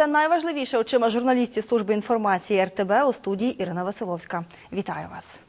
Усе найважливіше очима журналістів служби інформації РТБ у студії Ірина Василовська. Вітаю вас.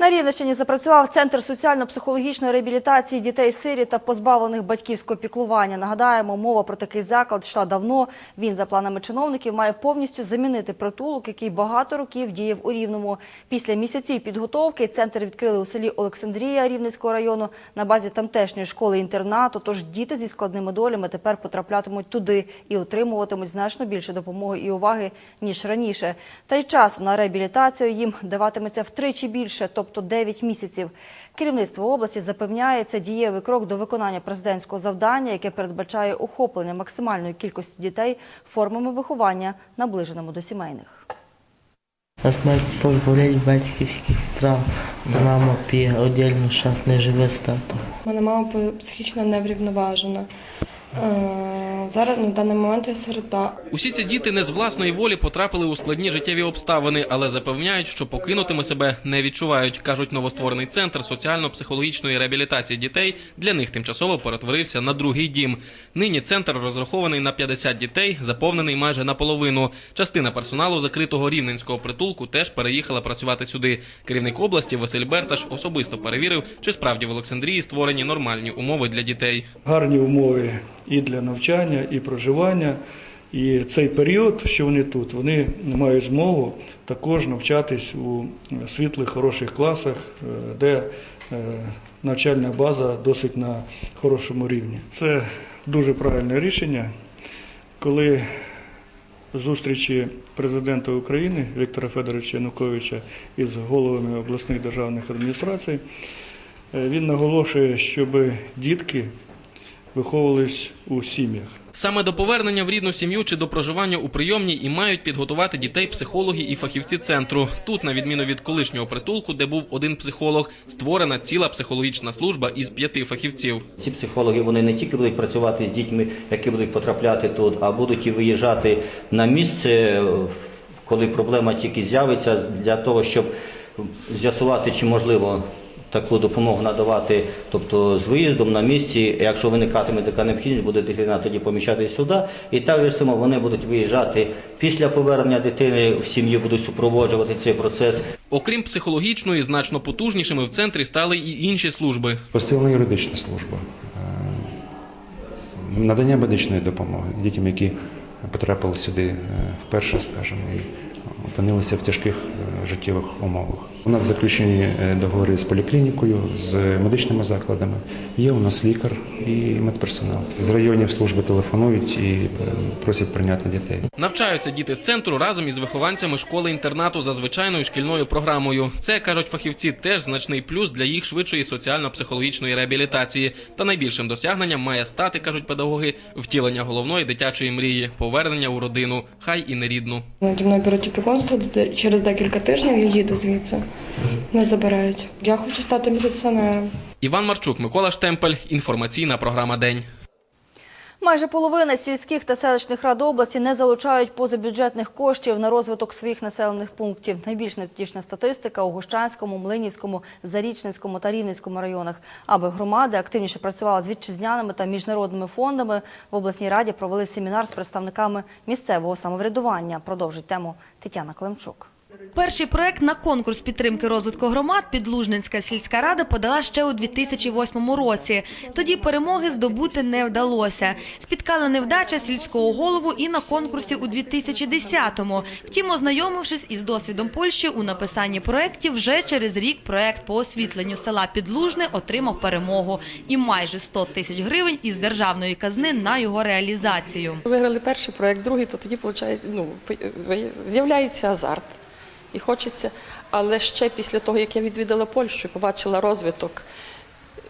На Рівненщині запрацював центр соціально-психологічної реабілітації дітей сирі та позбавлених батьківського піклування. Нагадаємо, мова про такий заклад йшла давно. Він, за планами чиновників, має повністю замінити притулок, який багато років діяв у Рівному. Після місяців підготовки центр відкрили у селі Олександрія Рівненського району на базі тамтешньої школи-інтернату. Тож діти зі складними долями тепер потраплятимуть туди і отримуватимуть значно більше допомоги і уваги ніж раніше. Та й часу на реабілітацію їм даватиметься втричі більше, тобто 9 місяців. Керівництво області запевняє, це дієвий крок до виконання президентського завдання, яке передбачає охоплення максимальної кількості дітей формами виховання, наближеному до сімейних. Нас мають позбавляти батьківських прав. Мама п'є отдельно, зараз не живе з татом. Мене мама психічно неврівноважена. Зараз на даний момент я сирота. Усі ці діти не з власної волі потрапили у складні життєві обставини, але запевняють, що покинутими себе не відчувають. кажуть, новостворений центр соціально-психологічної реабілітації дітей для них тимчасово перетворився на другий дім. Нині центр розрахований на 50 дітей, заповнений майже наполовину. Частина персоналу закритого рівненського притулку теж переїхала працювати сюди. Керівник області Василь Берташ особисто перевірив, чи справді в Олександрії створені нормальні умови для дітей. гарні умови і для навчання, і проживання. І цей період, що вони тут, вони мають змогу також навчатись у світлих, хороших класах, е, де е, навчальна база досить на хорошому рівні. Це дуже правильне рішення, коли зустрічі президента України Віктора Федоровича Януковича із головами обласних державних адміністрацій, е, він наголошує, щоб дітки виховувались у сім'ях. Саме до повернення в рідну сім'ю чи до проживання у прийомній і мають підготувати дітей психологи і фахівці центру. Тут, на відміну від колишнього притулку, де був один психолог, створена ціла психологічна служба із п'яти фахівців. Ці психологи вони не тільки будуть працювати з дітьми, які будуть потрапляти тут, а будуть і виїжджати на місце, коли проблема тільки з'явиться, для того, щоб з'ясувати, чи можливо таку допомогу надавати, тобто з виїздом на місці. Якщо виникатиме така необхідність, буде дитина тоді поміщатися сюди. І так само вони будуть виїжджати після повернення дитини в сім'ю, будуть супроводжувати цей процес. Окрім психологічної, значно потужнішими в центрі стали і інші служби. Посилена юридична служба, е, надання медичної допомоги дітям, які потрапили сюди е, вперше, скажімо, і опинилися в тяжких е, життєвих умовах. У нас заключені е, договори з поліклінікою, з медичними закладами. Є у нас лікар і медперсонал. З районів служби телефонують і е, просять прийняти дітей. Навчаються діти з центру разом із вихованцями школи-інтернату за звичайною шкільною програмою. Це кажуть фахівці, теж значний плюс для їх швидшої соціально-психологічної реабілітації. Та найбільшим досягненням має стати, кажуть педагоги, втілення головної дитячої мрії повернення у родину, хай і не рідну. Наді мною беруть через декілька тижнів я їду звідси. Не забирають. Я хочу стати міліціонером. Іван Марчук, Микола Штемпель. Інформаційна програма День. Майже половина сільських та селищних рад області не залучають позабюджетних коштів на розвиток своїх населених пунктів. Найбільш невтішна статистика у Гущанському, Млинівському, Зарічненському та Рівненському районах. Аби громади активніше працювали з вітчизняними та міжнародними фондами, в обласній раді провели семінар з представниками місцевого самоврядування. Продовжить тему Тетяна Климчук. Перший проект на конкурс підтримки розвитку громад Підлужненська сільська рада подала ще у 2008 році. Тоді перемоги здобути не вдалося. Спіткала невдача сільського голову і на конкурсі у 2010-му. Втім, ознайомившись із досвідом Польщі у написанні проєктів, вже через рік проект по освітленню села Підлужне отримав перемогу і майже 100 тисяч гривень із державної казни на його реалізацію. Виграли перший проект, другий, то тоді виходить, ну, з'являється азарт. І хочеться, але ще після того, як я відвідала Польщу, побачила розвиток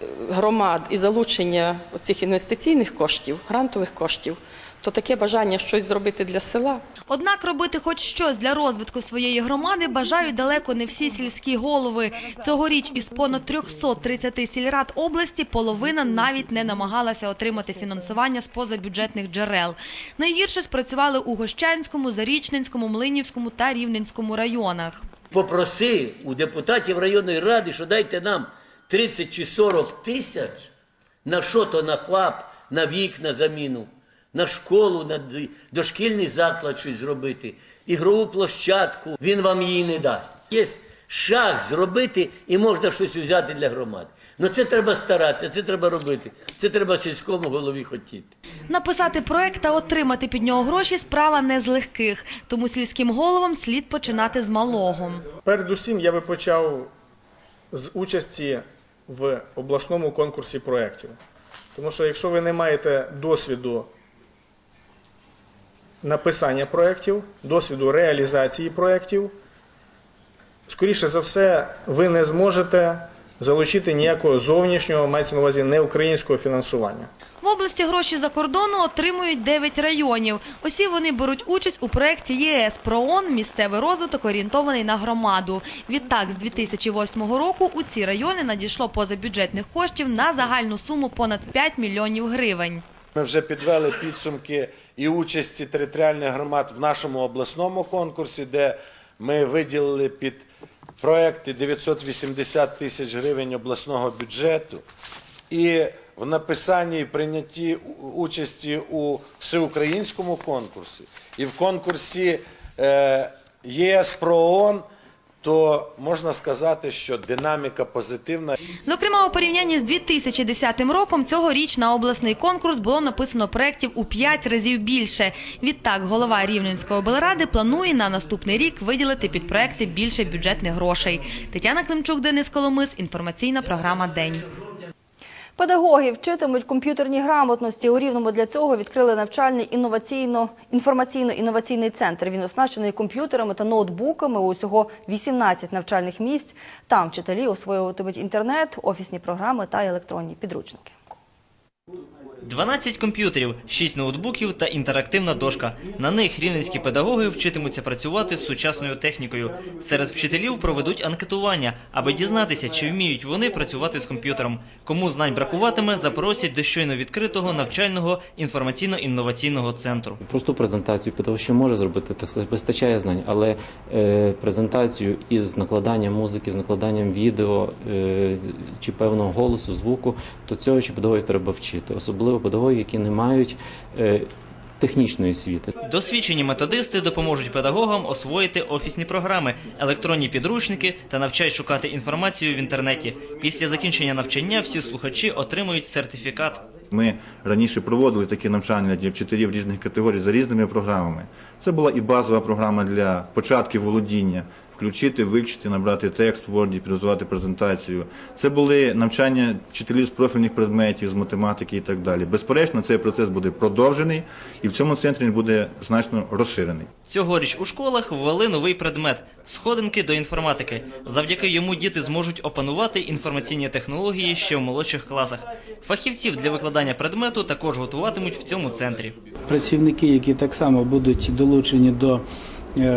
е, громад і залучення цих інвестиційних коштів, грантових коштів, то таке бажання щось зробити для села. Однак робити хоч щось для розвитку своєї громади бажають далеко не всі сільські голови. Цьогоріч із понад 330 сільрад області половина навіть не намагалася отримати фінансування з позабюджетних джерел. Найгірше спрацювали у Гощанському, Зарічненському, Млинівському та Рівненському районах. попроси у депутатів районної ради, що дайте нам 30 чи 40 тисяч на що то на ФАП, на вік, на заміну. На школу, на дошкільний заклад щось зробити, ігрову площадку, він вам її не дасть. Є шаг зробити і можна щось взяти для громади. Ну це треба старатися, це треба робити. Це треба сільському голові хотіти. Написати проект та отримати під нього гроші справа не з легких, тому сільським головам слід починати з малого. Передусім я би почав з участі в обласному конкурсі проєктів. Тому що якщо ви не маєте досвіду написання проєктів, досвіду реалізації проєктів, скоріше за все, ви не зможете залучити ніякого зовнішнього, мається на увазі не українського фінансування. В області гроші за кордону отримують 9 районів. Усі вони беруть участь у проєкті ЄС «ПРООН. Місцевий розвиток орієнтований на громаду. Відтак, з 2008 року у ці райони надійшло позабюджетних коштів на загальну суму понад 5 мільйонів гривень. Ми вже підвели підсумки і участі територіальних громад в нашому обласному конкурсі, де ми виділили під проекти 980 тисяч гривень обласного бюджету. І в написанні і прийнятті участі у всеукраїнському конкурсі і в конкурсі е, ЄС про ООН, то можна сказати, що динаміка позитивна. Зокрема, у порівнянні з 2010 роком цьогоріч на обласний конкурс було написано проєктів у 5 разів більше. Відтак, голова Рівненської облради планує на наступний рік виділити під проекти більше бюджетних грошей. Тетяна Климчук, Денис Коломис, інформаційна програма День. Педагоги вчитимуть комп'ютерні грамотності. У Рівному для цього відкрили навчальний інноваційно інформаційно-інноваційний центр. Він оснащений комп'ютерами та ноутбуками. Усього 18 навчальних місць. Там вчителі освоюватимуть інтернет, офісні програми та електронні підручники. 12 комп'ютерів, 6 ноутбуків та інтерактивна дошка. На них рівненські педагоги вчитимуться працювати з сучасною технікою. Серед вчителів проведуть анкетування, аби дізнатися, чи вміють вони працювати з комп'ютером. Кому знань бракуватиме, запросять до щойно відкритого навчального інформаційно-інноваційного центру. Просту презентацію педагог ще може зробити, так вистачає знань, але е, презентацію із накладанням музики, з накладанням відео е, чи певного голосу, звуку, то цього ще педагогів треба вчити, особливо педагоги, які не мають е, технічної освіти. Досвідчені методисти допоможуть педагогам освоїти офісні програми, електронні підручники та навчають шукати інформацію в інтернеті. Після закінчення навчання всі слухачі отримують сертифікат. Ми раніше проводили такі навчання для вчителів різних категорій за різними програмами. Це була і базова програма для початків володіння, включити, вивчити, набрати текст в Word, підготувати презентацію. Це були навчання вчителів з профільних предметів, з математики і так далі. Безперечно, цей процес буде продовжений і в цьому центрі він буде значно розширений. Цьогоріч у школах ввели новий предмет сходинки до інформатики. Завдяки йому діти зможуть опанувати інформаційні технології ще в молодших класах. Фахівців для викладання предмету також готуватимуть в цьому центрі. працівники, які так само будуть долучені до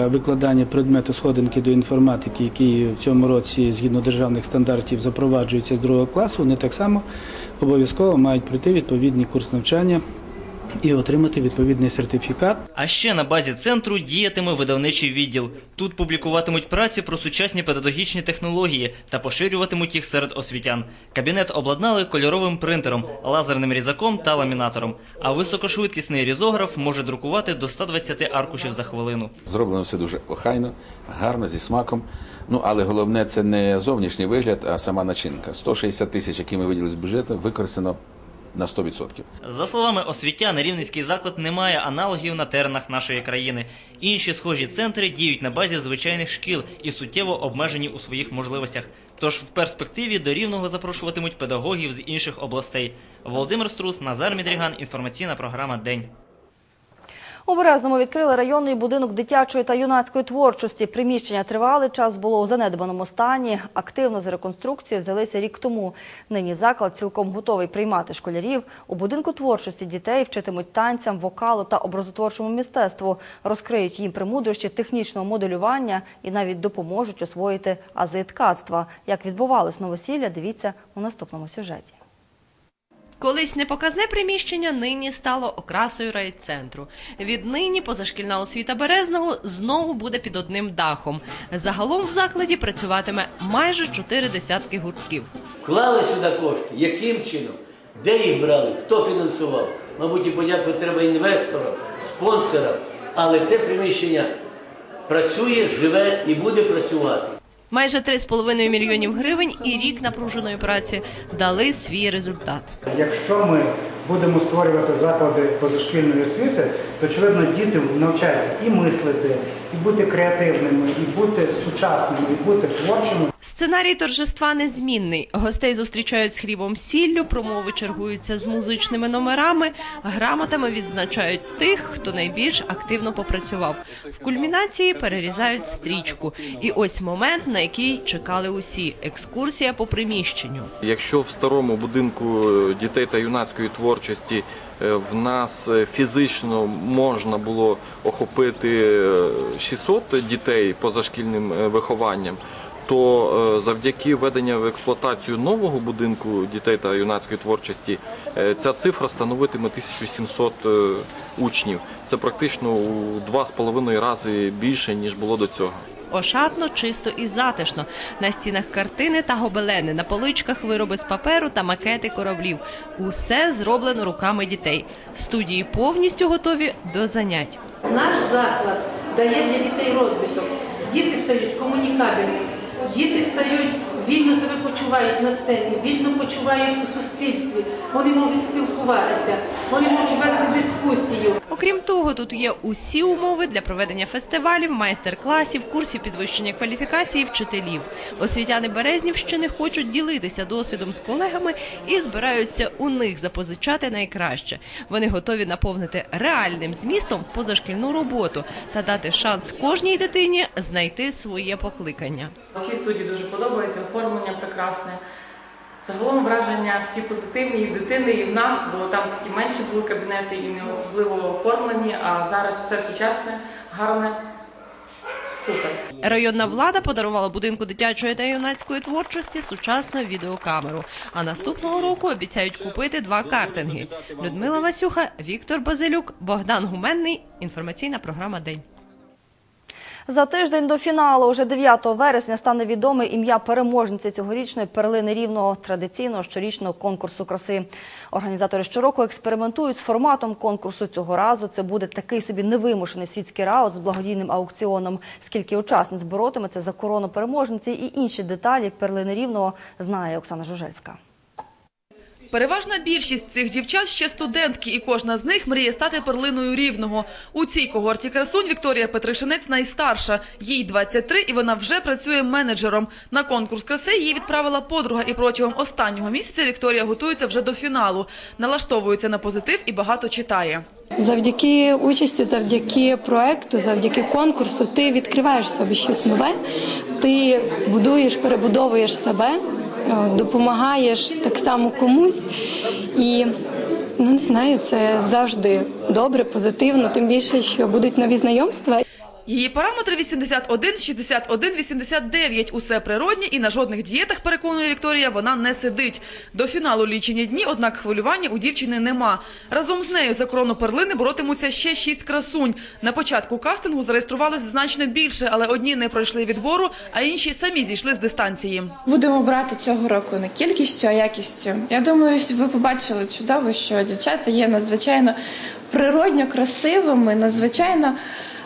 викладання предмету сходинки до інформатики, який в цьому році згідно державних стандартів запроваджується з другого класу, вони так само обов'язково мають пройти відповідний курс навчання і отримати відповідний сертифікат. А ще на базі центру діятиме видавничий відділ. Тут публікуватимуть праці про сучасні педагогічні технології та поширюватимуть їх серед освітян. Кабінет обладнали кольоровим принтером, лазерним різаком та ламінатором. А високошвидкісний різограф може друкувати до 120 аркушів за хвилину. Зроблено все дуже охайно, гарно, зі смаком. Ну, але головне це не зовнішній вигляд, а сама начинка. 160 тисяч, які ми виділили з бюджету, використано на 100%. За словами освітян, рівненський заклад не має аналогів на теренах нашої країни. Інші схожі центри діють на базі звичайних шкіл і суттєво обмежені у своїх можливостях. Тож в перспективі до рівного запрошуватимуть педагогів з інших областей. Володимир Струс, Назар Мідріган. Інформаційна програма День. У Березному відкрили районний будинок дитячої та юнацької творчості. Приміщення тривалий час було у занедбаному стані. Активно з реконструкцією взялися рік тому. Нині заклад цілком готовий приймати школярів. У будинку творчості дітей вчитимуть танцям, вокалу та образотворчому мистецтву, розкриють їм премудрощі технічного моделювання і навіть допоможуть освоїти ази ткацтва. Як відбувалось новосілля, дивіться у наступному сюжеті. Колись непоказне приміщення нині стало окрасою райцентру. Віднині позашкільна освіта Березного знову буде під одним дахом. Загалом в закладі працюватиме майже чотири десятки гуртків. Вклали сюди кошти. Яким чином? Де їх брали? Хто фінансував? мабуть, і подякувати треба інвесторам, спонсорам. Але це приміщення працює, живе і буде працювати. Майже 3,5 мільйонів гривень і рік напруженої праці дали свій результат. Якщо ми будемо створювати заклади позашкільної освіти, то очевидно діти навчаються і мислити, і бути креативними, і бути сучасними, і бути творчими. Сценарій торжества незмінний. Гостей зустрічають з хлібом сіллю, промови чергуються з музичними номерами, грамотами відзначають тих, хто найбільш активно попрацював. В кульмінації перерізають стрічку. І ось момент, на який чекали усі екскурсія по приміщенню. Якщо в старому будинку е, дітей та юнацької творчості е, в нас е, фізично можна було охопити е, 600 дітей позашкільним е, вихованням, то е, завдяки введенню в експлуатацію нового будинку дітей та юнацької творчості е, ця цифра становитиме 1700 е, учнів. Це практично у два з половиною рази більше ніж було до цього. Ошатно, чисто і затишно. На стінах картини та гобелени, на поличках вироби з паперу та макети кораблів. Усе зроблено руками дітей. Студії повністю готові до занять. Наш заклад дає для дітей розвиток. Діти стають комунікабельними, діти стають вільно себе почувають на сцені, вільно почувають у суспільстві. Вони можуть спілкуватися, вони можуть вести дискусію. Окрім того, тут є усі умови для проведення фестивалів, майстер-класів, курсів підвищення кваліфікації вчителів. Освітяни Березнівщини хочуть ділитися досвідом з колегами і збираються у них запозичати найкраще. Вони готові наповнити реальним змістом позашкільну роботу та дати шанс кожній дитині знайти своє покликання. Всі студії дуже подобаються, оформлення прекрасне. Загалом враження всі позитивні і в дитини, і в нас, бо там такі менші були кабінети і не особливо оформлені, а зараз все сучасне, гарне, супер. Районна влада подарувала будинку дитячої та юнацької творчості сучасну відеокамеру. А наступного року обіцяють купити два картинги. Людмила Васюха, Віктор Базилюк, Богдан Гуменний. Інформаційна програма День. За тиждень до фіналу, уже 9 вересня, стане відоме ім'я переможниці цьогорічної перлини рівного традиційного щорічного конкурсу краси. Організатори щороку експериментують з форматом конкурсу. Цього разу це буде такий собі невимушений світський раут з благодійним аукціоном. Скільки учасниць боротиметься за корону переможниці і інші деталі перлини рівного знає Оксана Жужельська. Переважна більшість цих дівчат ще студентки, і кожна з них мріє стати перлиною рівного. У цій когорті красунь Вікторія Петришинець найстарша. Їй 23, і вона вже працює менеджером. На конкурс краси її відправила подруга, і протягом останнього місяця Вікторія готується вже до фіналу. Налаштовується на позитив і багато читає. Завдяки участі, завдяки проекту, завдяки конкурсу, ти відкриваєш собі щось нове, ти будуєш, перебудовуєш себе, допомагаєш так само комусь. І ну не знаю, це завжди добре, позитивно, тим більше, що будуть нові знайомства. Її параметри 81, 61, 89. Усе природні і на жодних дієтах, переконує Вікторія, вона не сидить. До фіналу лічені дні, однак хвилювання у дівчини нема. Разом з нею за корону перлини боротимуться ще шість красунь. На початку кастингу зареєструвалось значно більше, але одні не пройшли відбору, а інші самі зійшли з дистанції. Будемо брати цього року не кількістю, а якістю. Я думаю, ви побачили чудово, що дівчата є надзвичайно природньо красивими, надзвичайно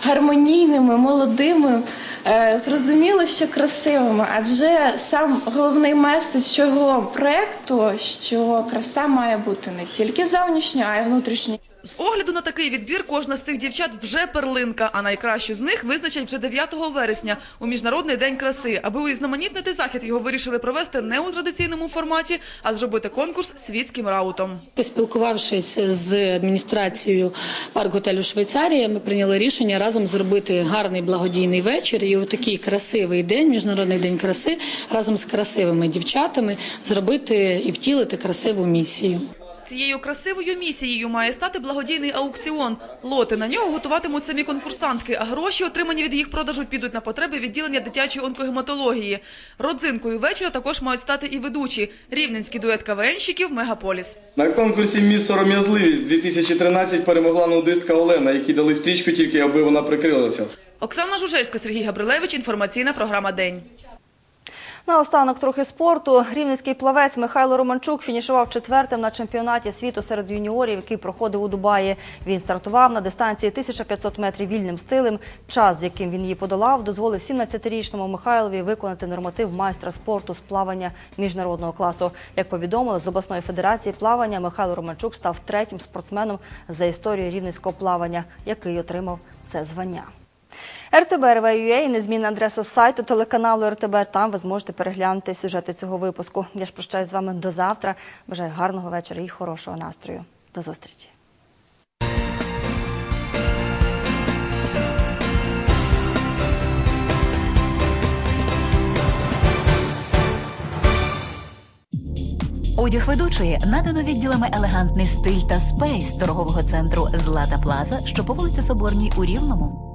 гармонійними, молодими. Е, Зрозуміло, що красивими, адже сам головний меседж цього проекту, що краса має бути не тільки зовнішня, а й внутрішня. З огляду на такий відбір кожна з цих дівчат вже перлинка, а найкращу з них визначать вже 9 вересня у міжнародний день краси. Аби урізноманітнити захід, його вирішили провести не у традиційному форматі, а зробити конкурс світським раутом. Поспілкувавшись з адміністрацією парк-готелю Швейцарія, ми прийняли рішення разом зробити гарний благодійний вечір і у такий красивий день, міжнародний день краси, разом з красивими дівчатами зробити і втілити красиву місію. Цією красивою місією має стати благодійний аукціон. Лоти на нього готуватимуть самі конкурсантки, а гроші, отримані від їх продажу, підуть на потреби відділення дитячої онкогематології. Родзинкою вечора також мають стати і ведучі рівненський дует КВНщиків Мегаполіс. На конкурсі «Міс сором'язливість» 2013 перемогла нудистка Олена, якій дали стрічку тільки, аби вона прикрилася. Оксана Жужельська, Сергій Габрилевич. Інформаційна програма День. Наостанок трохи спорту. Рівненський плавець Михайло Романчук фінішував четвертим на чемпіонаті світу серед юніорів, який проходив у Дубаї. Він стартував на дистанції 1500 метрів вільним стилем. Час, з яким він її подолав, дозволив 17-річному Михайлові виконати норматив майстра спорту з плавання міжнародного класу. Як повідомили з обласної федерації плавання, Михайло Романчук став третім спортсменом за історією рівненського плавання, який отримав це звання. РТБ РВ.ua і незмінна адреса сайту телеканалу РТБ. Там ви зможете переглянути сюжети цього випуску. Я ж прощаюсь з вами до завтра. Бажаю гарного вечора і хорошого настрою. До зустрічі. Одяг ведучої надано відділами елегантний стиль та спейс торгового центру Злата Плаза, що по вулиці Соборній у Рівному.